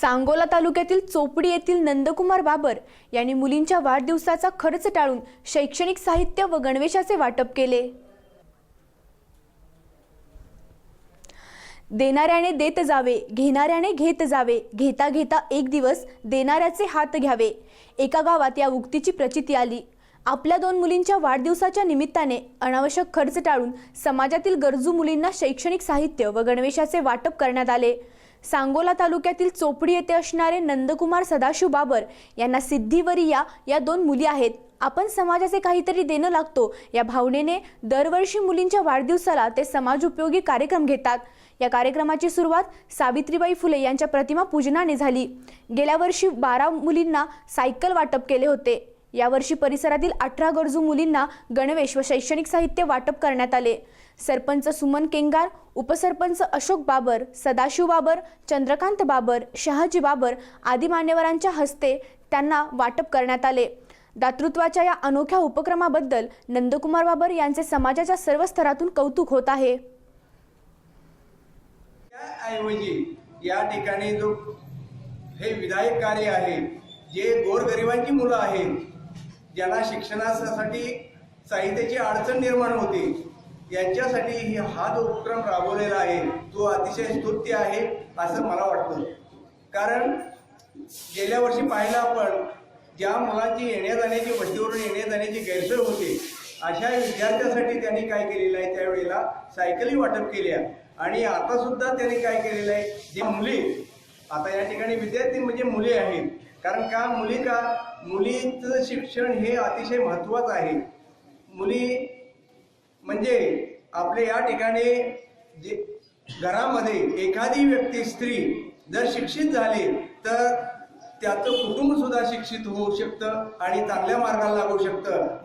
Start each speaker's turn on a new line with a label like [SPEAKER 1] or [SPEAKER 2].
[SPEAKER 1] सांगोला तालुक्यातील चोपडी येथील नंदकुमार बाबर यांनी मुलींच्या वाढदिवसाचा खर्च टाळून शैक्षणिक साहित्य व गणवेशाचे वाटप केले. देणाऱ्याने देत जावे घेणाऱ्याने घेत जावे घेता घेता एक दिवस देणाऱ्याचे हात घ्यावे. एका गावात या उक्तीची प्रचिती आली. आपल्या दोन मुलींच्या वाढदिवसाच्या निमित्ताने अनावश्यक खर्च टाळून समाजातील गरजू मुलींना शैक्षणिक साहित्य व गणवेशाचे वाटप करण्यात आले. सांगोला तालुक्यातील चोपडी येथे असणारे नंदकुमार सदाशिव बाबर यांना सिद्धिवरिया या दोन मुली आहेत. आपण समाजाचे काहीतरी देणं लागतो. या भावनेने दरवर्षी मुलींच्या वाढदिवसाला ते समाजोपयोगी कार्यक्रम घेतात. या कार्यक्रमाची सुरुवात सावित्रीबाई फुले यांच्या प्रतिमा पूजनाने झाली. गेल्या वर्षी बारा मुलींना सायकल वाटप केले होते. यावर्षी परिसरातील अठरा गरजू मुलींना गणवेश व शैक्षणिक साहित्य वाटप करण्यात आले. सरपंच सुमन केंगार उपसरपंच अशोक बाबर सदाशिव बाबर चंद्रकांत बाबर शहाजी बाबर आदी मान्यवरांच्या हस्ते त्यांना वाटप करण्यात आले. दातृत्वाच्या या अनोख्या उपक्रमाबद्दल नंदकुमार बाबर यांचे समाजाच्या सर्व स्तरातून कौतुक होत आहे.
[SPEAKER 2] त्याऐवजी या ठिकाणी जो हे विधायक कार्य आहे जे गोरगरिबांची मुलं आहेत ज्यांना शिक्षणासाठी साहित्याची अडचण निर्माण होते यांच्यासाठी ही हा जो उपक्रम राबवलेला आहे. तो अतिशय स्तुत्य आहे असं मला वाटतं. कारण गेल्या वर्षी पाहिलं आपण ज्या मुलांची येण्या जाण्याची वस्तीवरून येण्या जाण्याची गैरसोय होते अशा विद्यार्थ्यांसाठी त्यांनी काय केलेलं आहे त्यावेळेला? सायकली वाटप केल्या. आणि आता सुद्धा त्यांनी काय केलेलं आहे? जे मुली आता या ठिकाणी विद्यार्थी म्हणजे मुली आहेत. कारण का मुली का मुलीचं शिक्षण हे अतिशय महत्त्वाचं आहे. मुली म्हणजे आपले या ठिकाणी जे घरामध्ये एखादी व्यक्ती स्त्री जर शिक्षित झाली तर त्याचं कुटुंबसुद्धा शिक्षित होऊ शकतं आणि चांगल्या मार्गाला लागू शकतं.